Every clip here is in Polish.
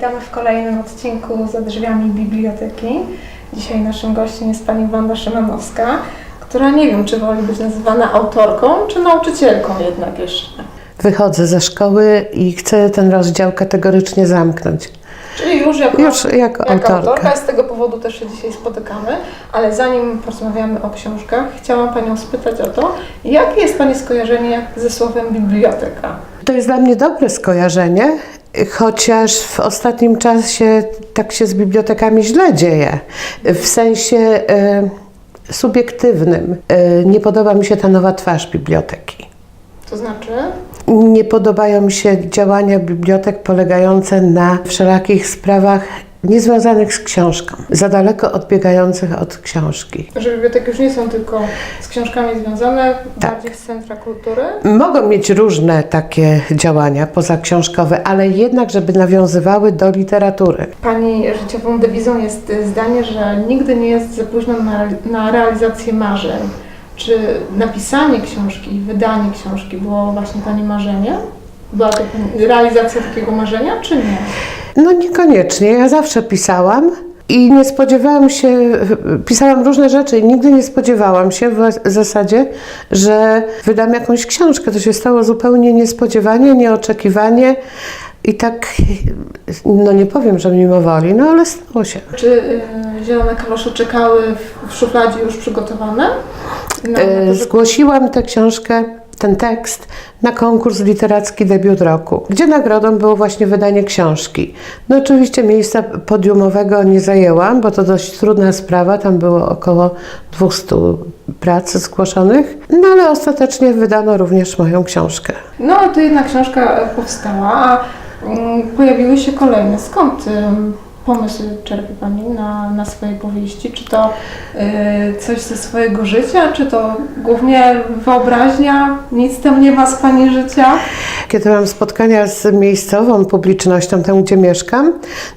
Witamy w kolejnym odcinku za drzwiami biblioteki. Dzisiaj naszym gościem jest pani Wanda Szymanowska, która nie wiem, czy woli być nazywana autorką, czy nauczycielką jednak jeszcze. Wychodzę ze szkoły i chcę ten rozdział kategorycznie zamknąć. Czyli już jako, Już jako jako autorka. autorka. z tego powodu też się dzisiaj spotykamy. Ale zanim porozmawiamy o książkach, chciałam Panią spytać o to, jakie jest Pani skojarzenie ze słowem biblioteka? To jest dla mnie dobre skojarzenie, chociaż w ostatnim czasie tak się z bibliotekami źle dzieje. W sensie e, subiektywnym. E, nie podoba mi się ta nowa twarz biblioteki. To znaczy, Nie podobają mi się działania bibliotek polegające na wszelakich sprawach niezwiązanych z książką, za daleko odbiegających od książki. że biblioteki już nie są tylko z książkami związane, Tak. bardziej z centra kultury. Mogą mieć różne takie działania pozaksiążkowe, ale jednak, żeby nawiązywały do literatury. Pani życiową dewizą jest zdanie, że nigdy nie jest za późno na, na realizację marzeń. Czy napisanie książki i wydanie książki było właśnie Pani marzeniem? Była to realizacja takiego marzenia, czy nie? No niekoniecznie. Ja zawsze pisałam i nie spodziewałam się, pisałam różne rzeczy i nigdy nie spodziewałam się w zasadzie, że wydam jakąś książkę. To się stało zupełnie niespodziewanie, nieoczekiwanie i tak, no nie powiem, że mimo woli, no ale stało się. Czy y, zielone kalosze czekały w, w szufladzie już przygotowane? Na E, Zgłosiłam tę książkę, ten tekst na konkurs literacki debiut roku, gdzie nagrodą było właśnie wydanie książki. No oczywiście miejsca podiumowego nie zajęłam, bo to dość trudna sprawa, tam było około 200 prac zgłoszonych, no ale ostatecznie wydano również moją książkę. No, to jedna książka powstała, a mm, pojawiły się kolejne. Skąd pomysł czerpie Pani na, na swoje powieści? Czy to y, coś ze swojego życia, czy to głównie wyobraźnia? Nic tam nie ma z Pani życia? Kiedy mam spotkania z miejscową publicznością, tam gdzie mieszkam,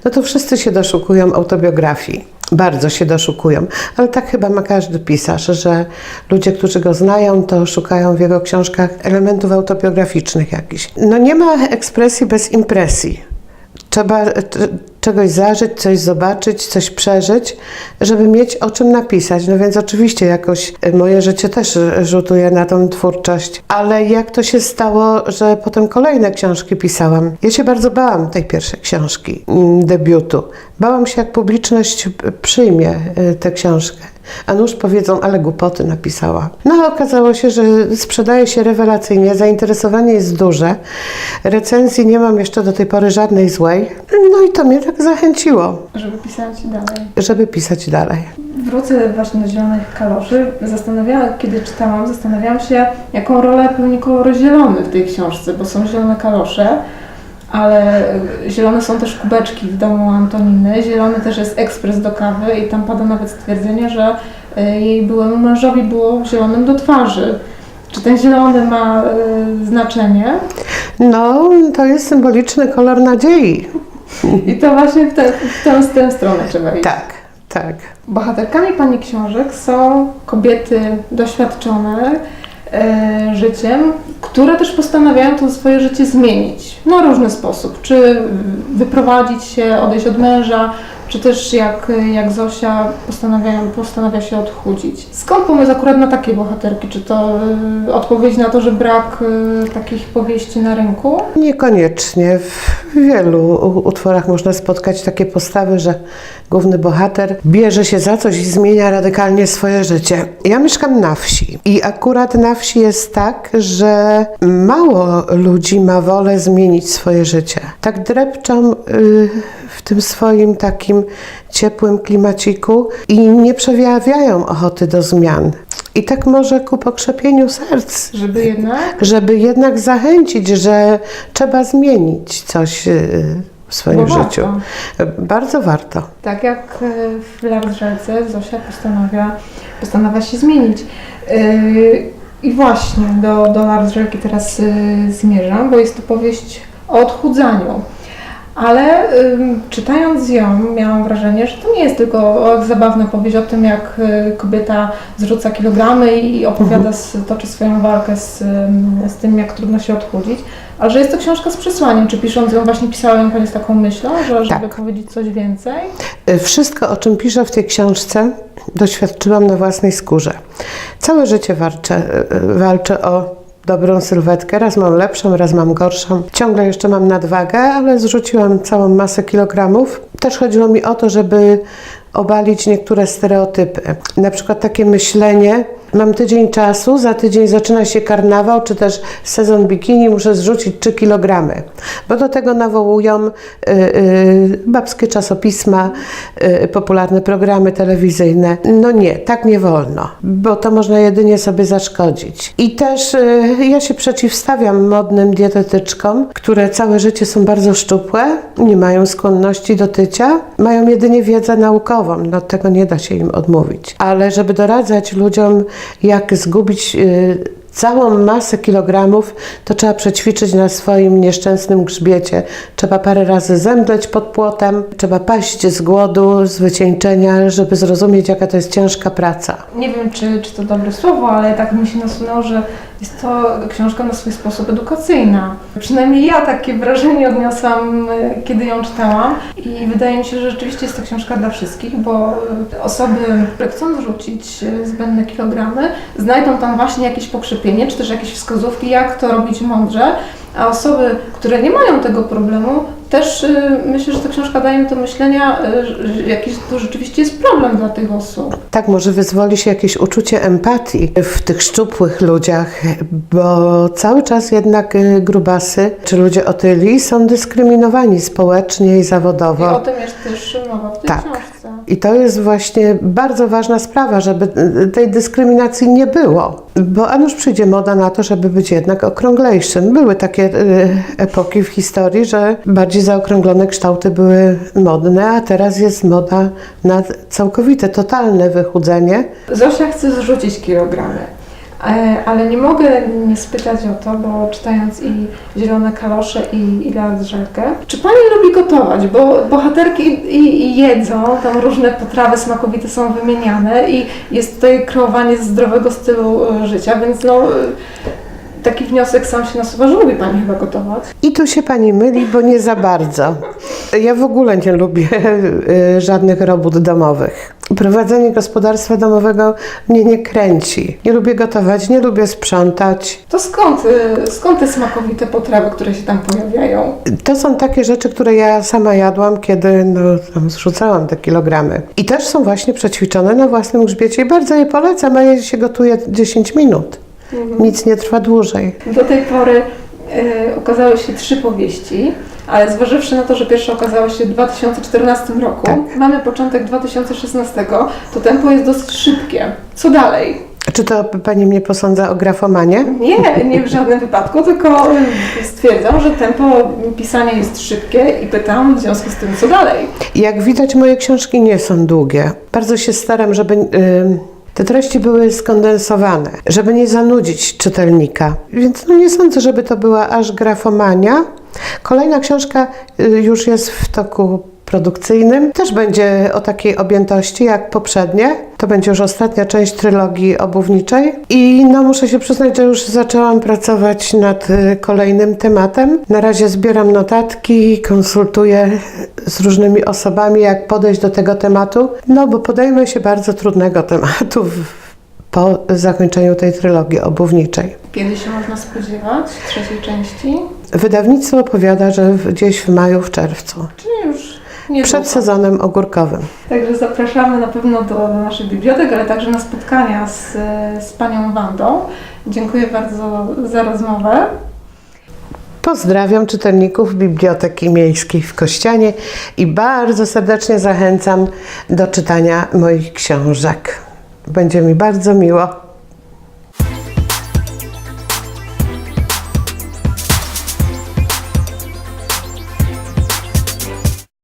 no to wszyscy się doszukują autobiografii. Bardzo się doszukują, ale tak chyba ma każdy pisarz, że ludzie, którzy go znają, to szukają w jego książkach elementów autobiograficznych jakichś. No nie ma ekspresji bez impresji. Trzeba czegoś zażyć, coś zobaczyć, coś przeżyć, żeby mieć o czym napisać. No więc oczywiście jakoś e, moje życie też rzutuje na tą twórczość. Ale jak to się stało, że potem kolejne książki pisałam? Ja się bardzo bałam tej pierwszej książki, mm, debiutu. Bałam się, jak publiczność przyjmie e, tę książkę. A nuż powiedzą, ale głupoty napisała. No ale okazało się, że sprzedaje się rewelacyjnie, zainteresowanie jest duże. Recenzji nie mam jeszcze do tej pory żadnej złej. No i to mnie tak zachęciło, Żeby pisać dalej. żeby pisać dalej. Wrócę właśnie do Zielonych Kaloszy. Zastanawiałam, kiedy czytałam, zastanawiałam się, jaką rolę pełni kolor zielony w tej książce, bo są zielone kalosze, ale zielone są też kubeczki w domu Antoniny. Zielony też jest ekspres do kawy i tam pada nawet stwierdzenie, że y, jej byłemu mężowi było zielonym do twarzy. Czy ten zielony ma y, znaczenie? No, to jest symboliczny kolor nadziei. I to właśnie w, te, w, tę, w tę stronę trzeba iść. Tak, tak. Bohaterkami Pani książek są kobiety doświadczone e, życiem, które też postanawiają to swoje życie zmienić na różny sposób. Czy wyprowadzić się, odejść od męża, czy też jak, jak Zosia postanawiają, postanawia się odchudzić. Skąd pomysł akurat na takie bohaterki? Czy to e, odpowiedź na to, że brak e, takich powieści na rynku? Niekoniecznie. W wielu utworach można spotkać takie postawy, że główny bohater bierze się za coś i zmienia radykalnie swoje życie. Ja mieszkam na wsi i akurat na wsi jest tak, że mało ludzi ma wolę zmienić swoje życie. Tak drepczą y, tym swoim takim ciepłym klimaciku i nie przejawiają ochoty do zmian. I tak może ku pokrzepieniu serc Żeby jednak żeby jednak zachęcić, że trzeba zmienić coś y, w swoim Bo życiu. warto. Bardzo warto. Tak jak e, w Lardrzelce Zosia postanawia, postanawia się zmienić. Yy, I właśnie do, do Lardrzelki teraz zmierzam, bo jest to powieść o odchudzaniu. Ale ym, czytając ją, miałam wrażenie, że to nie jest tylko zabawna powieść o tym, jak y, kobieta zrzuca kilogramy i opowiada, s- toczy swoją walkę z, ym, z tym, jak trudno się odchudzić, ale że jest to książka z przesłaniem. Czy pisząc ją właśnie pisała ją Pani z taką myślą, że żeby Tak. powiedzieć coś więcej? Y, Wszystko, o czym piszę w tej książce, doświadczyłam na własnej skórze. Całe życie walczę, y, walczę o dobrą sylwetkę. Raz mam lepszą, raz mam gorszą. Ciągle jeszcze mam nadwagę, ale zrzuciłam całą masę kilogramów. Też chodziło mi o to, żeby obalić niektóre stereotypy. Na przykład takie myślenie, mam tydzień czasu, za tydzień zaczyna się karnawał, czy też sezon bikini, muszę zrzucić 3 kilogramy. Bo do tego nawołują y, y, babskie czasopisma, y, popularne programy telewizyjne. No nie, tak nie wolno, bo to można jedynie sobie zaszkodzić. I też y, ja się przeciwstawiam modnym dietetyczkom, które całe życie są bardzo szczupłe, nie mają skłonności do tycia, mają jedynie wiedzę naukową, no tego nie da się im odmówić. Ale żeby doradzać ludziom, jak zgubić y, całą masę kilogramów, to trzeba przećwiczyć na swoim nieszczęsnym grzbiecie. Trzeba parę razy zemdleć pod płotem, trzeba paść z głodu, z wycieńczenia, żeby zrozumieć, jaka to jest ciężka praca. Nie wiem, czy, czy to dobre słowo, ale tak mi się nasunęło, że jest to książka na swój sposób edukacyjna. Przynajmniej ja takie wrażenie odniosłam, e, kiedy ją czytałam i wydaje mi się, że rzeczywiście jest to książka dla wszystkich, bo e, osoby, które chcą zrzucić e, zbędne kilogramy, znajdą tam właśnie jakieś pokrzepienie, czy też jakieś wskazówki, jak to robić mądrze, a osoby, które nie mają tego problemu, też e, myślę, że ta książka daje im do myślenia, że jakiś to rzeczywiście jest problem dla tych osób. Tak, może wyzwoli się jakieś uczucie empatii w tych szczupłych ludziach, bo cały czas jednak y, grubasy czy ludzie otyli są dyskryminowani społecznie i I zawodowo. o tym jest też mowa w tej Tak. książce. I to jest właśnie bardzo ważna sprawa, żeby y, tej dyskryminacji nie było. Bo a nuż przyjdzie moda na to, żeby być jednak okrąglejszym. Były takie y, epoki w historii, że bardziej zaokrąglone kształty były modne, a teraz jest moda na całkowite, totalne wychudzenie. Zosia chce zrzucić kilogramy, ale nie mogę nie spytać o to, bo czytając i Zielone Kalosze i, i Rzekę, czy Pani lubi gotować? Bo bohaterki i, i jedzą, tam różne potrawy smakowite są wymieniane i jest tutaj kreowanie zdrowego stylu e, życia, więc no... wniosek sam się nasuwa, że lubi Pani chyba gotować. I tu się pani myli, bo nie za bardzo. Ja w ogóle nie lubię y, żadnych robót domowych. Prowadzenie gospodarstwa domowego mnie nie kręci. Nie lubię gotować, nie lubię sprzątać. To skąd, e, skąd te smakowite potrawy, które się tam pojawiają? To są takie rzeczy, które ja sama jadłam, kiedy no, tam zrzucałam te kilogramy. I też są właśnie przećwiczone na własnym grzbiecie i bardzo je polecam, a je się gotuje 10 minut. Nic nie trwa dłużej. Do tej pory e, ukazały się trzy powieści, ale zważywszy na to, że pierwsza okazała się w 2014 roku, Tak. mamy początek 2016, to tempo jest dosyć szybkie. Co dalej? Czy to pani mnie posądza o grafomanie? Nie, nie w żadnym wypadku, tylko stwierdzam, że tempo pisania jest szybkie i pytam w związku z tym, co dalej. Jak widać, moje książki nie są długie. Bardzo się staram, żeby y, te treści były skondensowane, żeby nie zanudzić czytelnika. Więc no nie sądzę, żeby to była aż grafomania. Kolejna książka y, już jest w toku produkcyjnym. Też będzie o takiej objętości jak poprzednie. To będzie już ostatnia część trylogii obuwniczej. I no muszę się przyznać, że już zaczęłam pracować nad y, kolejnym tematem. Na razie zbieram notatki, konsultuję z różnymi osobami, jak podejść do tego tematu. No bo podejmę się bardzo trudnego tematu po zakończeniu tej trylogii obuwniczej. Kiedy się można spodziewać trzeciej części? Wydawnictwo opowiada, że gdzieś w maju, w czerwcu. Czyli już Przed sezonem ogórkowym. Także zapraszamy na pewno do, do naszych bibliotek, ale także na spotkania z, z Panią Wandą. Dziękuję bardzo za rozmowę. Pozdrawiam czytelników Biblioteki Miejskiej w Kościanie i bardzo serdecznie zachęcam do czytania moich książek. Będzie mi bardzo miło.